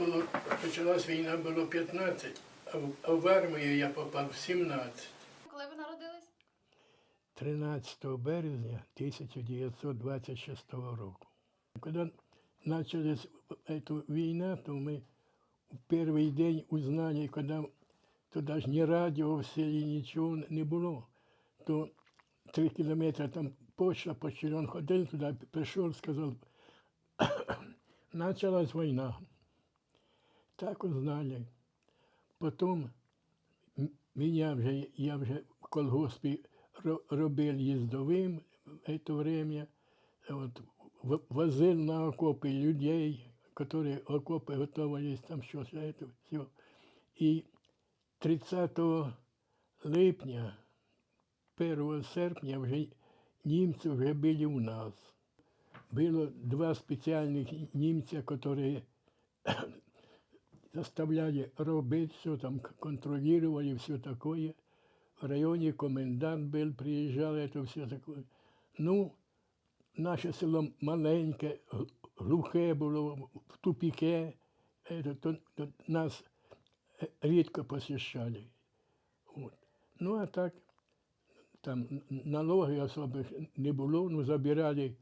було, почалась війна, було 15, а в, а в армію я попав в 17. Коли ви народились? 13 березня 1926 року. Коли почалась эта війна, то ми в перший день узнали, коли туди ж ні радіо в селі, нічого не було, то три кілометри там почта, почтальон ходив туди, прийшов, сказав, почалась війна. Так узнали. Потім м- мене вже, я вже в колгоспі робив їздовим це время. От, в- возил на окопи людей, які окопи готувались, там щось, це, все. І 30 липня, 1 серпня вже німці вже були у нас. Було два спеціальних німця, які заставляли робити все, там к- контролировали все такое. В районе комендант был, приезжал, это все такое. Ну, наше село маленьке, г- глухе було, в тупіке, это, то, то нас е, рідко посещали. От. Ну, а так, там н- налоги особих не було, ну, забирали,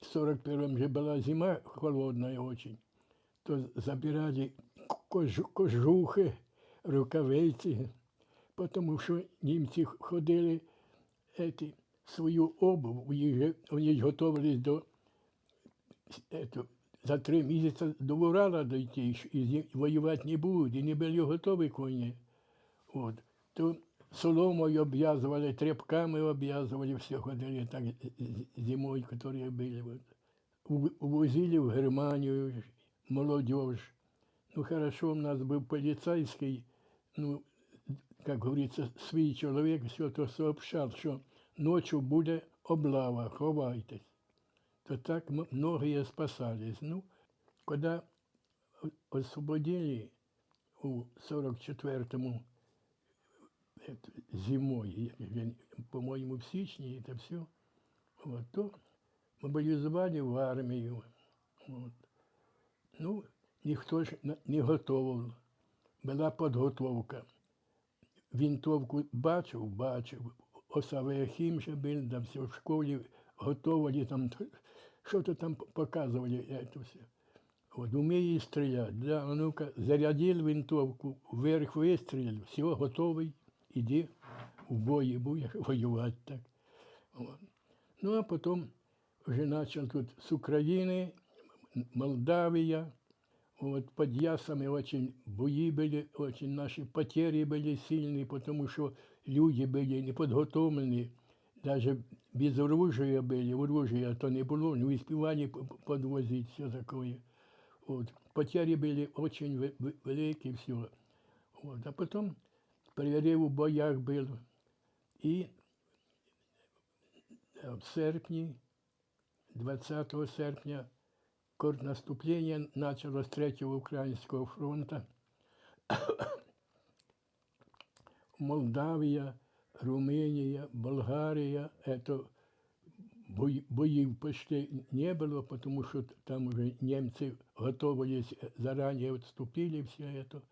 в 41-м же была зима холодная очень, то забирали кож, кожухи, рукавиці, тому що німці ходили еті, свою обув, вони ж- готувались до ето, за три місяці до Урала дойти, і, воювати не будуть, і не були готові коні. От. То соломою обв'язували, тряпками обв'язували, все ходили так зимою, які були. Увозили в Германію молодежь. Ну, хорошо, у нас был полицейский, ну, как говорится, свій чоловік все то сообщав, що ночью буде облава, ховайтесь. То так м- многие спасались. Ну, когда о- освободили у 44-му это, зимой, я- по-моему, в січні, это все, вот, то мобилизовали в армію. Вот. Ну, ніхто ж не готовив. Була підготовка. Вінтовку бачив, бачив. Осавий Ахім ще був, там все в школі готовили, там, що-то там показували, це все. От, уміє стріляти. Да, а ну-ка, зарядив винтовку, вверх вистрілив, все, готовий, іди в бої, будеш воювати так. От. Ну, а потім вже почав тут з України, М- Молдавия, вот под Ясами очень бои были, очень наши потери были сильные, потому что люди были неподготовлены, даже без оружия были, оружия то не было, не успевали п- п- подвозить, все такое. Вот. Потери были очень ве- ве- великие, все. Вот. А потом перерыв у боях был. И в серпні, 20 серпня, контрнаступление началось Третьего Украинского фронта. Молдавия, Румыния, Болгария, это бой, боев почти не было, потому что там уже немцы готовились, заранее отступили все это.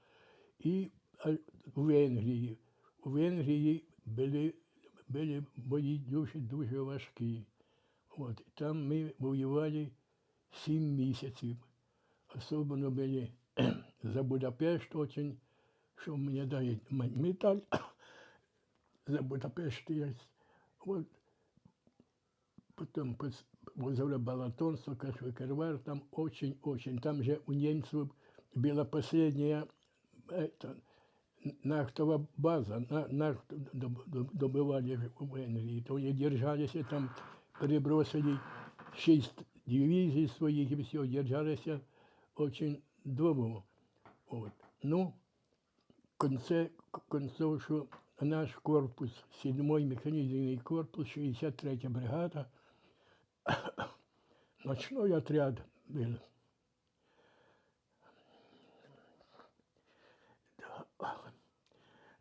И а, в Венгрії. У Венгрії були, були бої дуже, дуже важкі. От, там ми воювали 7 місяців. Особливо мені за Будапешт очень, що мені дає металь. за Будапешт. Вот. Потом возле Балатон, Сокашвикервер, там очень-очень. Там же у немцев була последняя е, это, нахтова база, на, нахт добывали в Венгрии. То они держались там прибросили 6 дивизии своїх і все одержалися очень довго. Вот. Ну, конце концов, що наш корпус, 7-й механизированный корпус, 63-я бригада, ночной отряд був.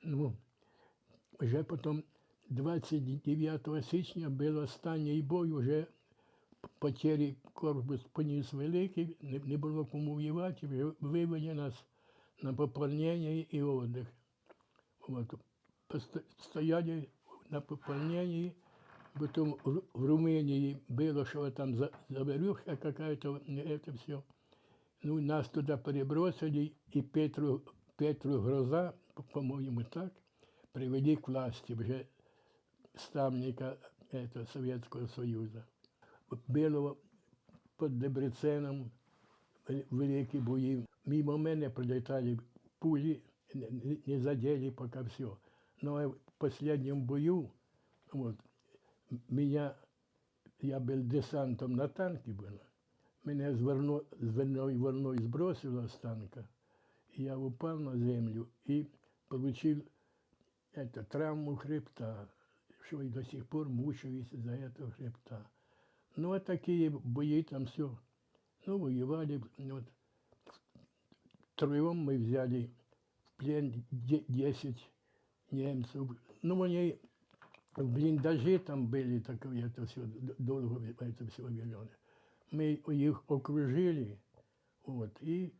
Ну, вже потім 29 січня був останній бой уже потері корпус поніс великий, не, не було кому воювати, вже вивели нас на пополнення і отдых. Вот. Посто- Стояли на пополнении, потом в в Румынии было, что там за, заварюха какая-то, это все. Ну, нас туда перебросили, и Петру, Петру Гроза, по- по-моему, так, привели к власти уже ставника этого Советского Союза. Було під Дебреценом вел- великі бої. Мимо мене прилітали пулі, не, не- не задели пока все. Но в последнем бою, вот, м- меня, я был десантом на танке был, меня зверно, зверной волной сбросило с танка, и я упал на землю и получил это, травму хребта, что и до сих пор мучаюсь за этого хребта. Ну, а такие бои там все. Ну, воевали. Вот. Втроем мы взяли в плен де- 10 немцев. Ну, они в блиндаже там были, такое это все, долго это все вели. Мы их окружили, вот, и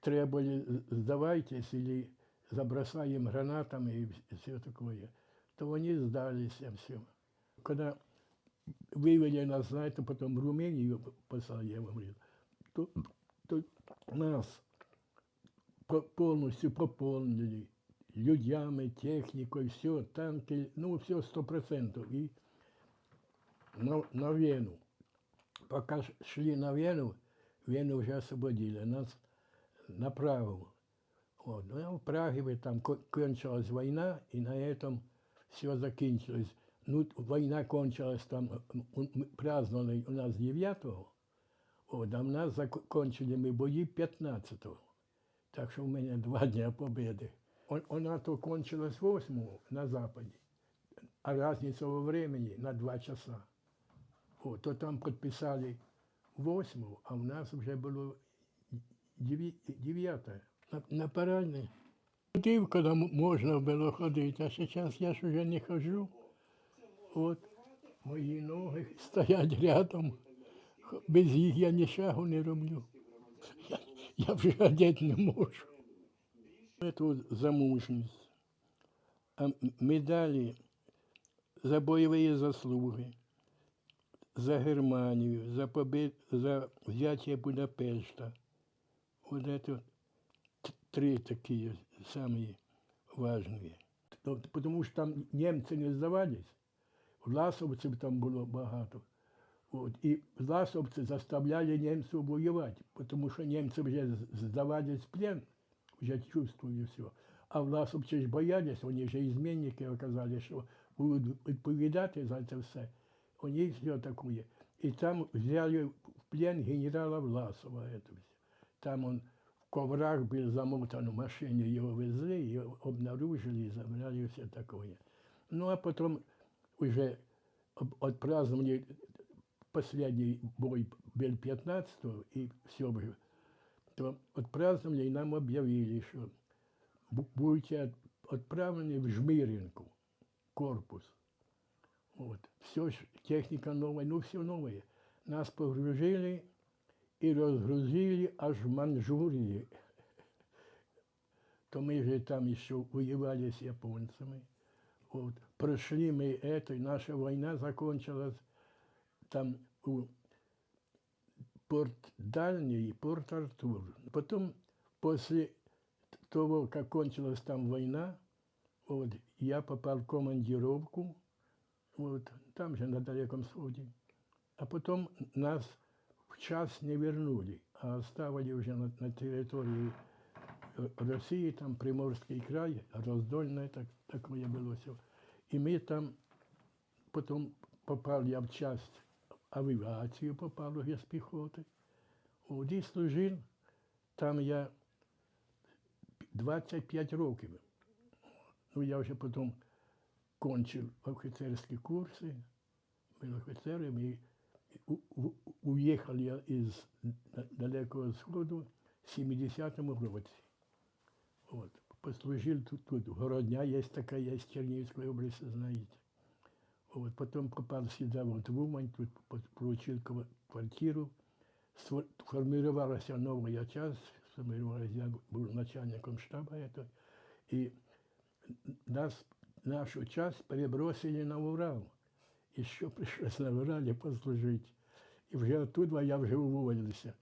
требовали, сдавайтесь или забросаем гранатами и все такое. То они сдались все. Когда вывели нас, знаете, потом в Румынию послали, я говорил, то, то нас по- полностью пополнили людьми, техникой, все, танки, ну, все сто процентов. И на, на Вену. Пока шли на Вену, Вену уже освободили, нас направо. Вот. Ну, в Праге там ко- кончилась война, и на этом все закончилось. Ну, война кончилась там, м, м, мы праздновали у нас 9 вот, а у нас закончили мы бои 15 Так что у меня два дня победы. Он- Она то кончилась 8 на Западе, а разница во времени на два часа. Вот, то там подписали 8, а у нас уже было 9. На, на парадне. Ходив, коли м- можна було ходити, а зараз я ж уже не хожу. От мої ноги стоять рядом. Х- Без їх я ні шагу не роблю. Я, я вже одягти не можу. Це за мужність. А м- медалі за бойові заслуги, за Германію, за, побед, за взятие Будапешта. Вот это т- три такие самые важные. То- Потому що там німці не здавались, власовців там було багато. От, і власовці заставляли німців воювати, тому що німці вже здавались в плен, вже чувствовали все. А власовці ж боялись, вони вже ізменники оказали, що будуть відповідати за це все. Вони все таке. І там взяли в плен генерала Власова. Там он в коврах был замотан в машине, его везли, его обнаружили, забрали все такое. Ну, а потом уже об- отпраздновали последний бой был 15 и все уже. То отпраздновали и нам объявили, что бу- будете от- отправлены в Жмыринку, корпус. Вот. Все, техника новая, ну все новое. Нас погрузили и разгрузили аж в Манчжурии. То мы же там еще воевали с японцами. Вот. Прошли мы это, и наша война закончилась там у порт Дальний и порт Артур. Потом, после того, как кончилась там война, вот, я попал в командировку, вот, там же на Далеком Сходе. А потом нас в час не вернули, а оставили уже на, на территории Р- России, там Приморский край, Роздольное, так, такое было все. И мы там потом попал я в часть авиацию, попал с пехоты. Вот, и служил, там я 25 років. Ну, я вже потім кончив офіцерські курси, був офіцером і уїхав я із Далекого Сходу в 70-му році. От. Послужив тут, тут. Городня є така, є з Чернігівської області, знаєте. Вот, потом попал сюда, вот в Умань, тут по- получил квартиру, формировалась новая часть, сформировалась, я был начальником штаба этого, и нас, нашу часть перебросили на Урал. Що пришлось на Уралі послужити. І вже оттуда я вже уволився.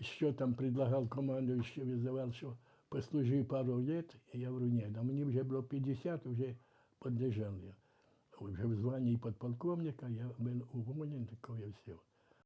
І що там предлагав командуючий, визивав, що послужи пару лет, і я говорю, ні, а мені вже було 50, вже подлежал я. Вже в званні подполковника, я був уволен, такое все.